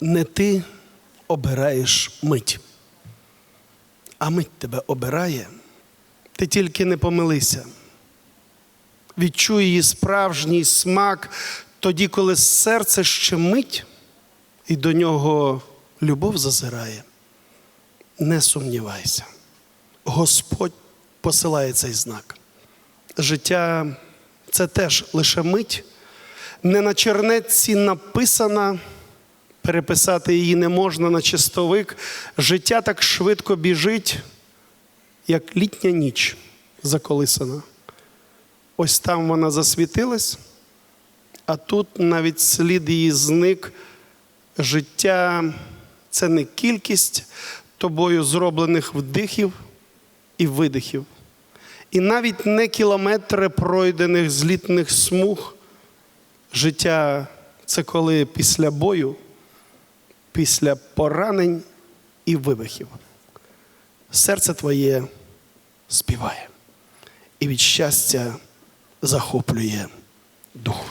не ти обираєш мить, а мить тебе обирає. Ти тільки не помилися. Відчуй її справжній смак тоді, коли серце ще мить, і до нього любов зазирає. Не сумнівайся. Господь посилає цей знак. Життя це теж лише мить. Не на чернетці написана, переписати її не можна на чистовик. Життя так швидко біжить, як літня ніч заколисана. Ось там вона засвітилась, а тут навіть слід її зник. Життя це не кількість тобою зроблених вдихів і видихів, і навіть не кілометри пройдених злітних смуг. Життя це коли після бою, після поранень і вибухів серце твоє співає і від щастя захоплює дух.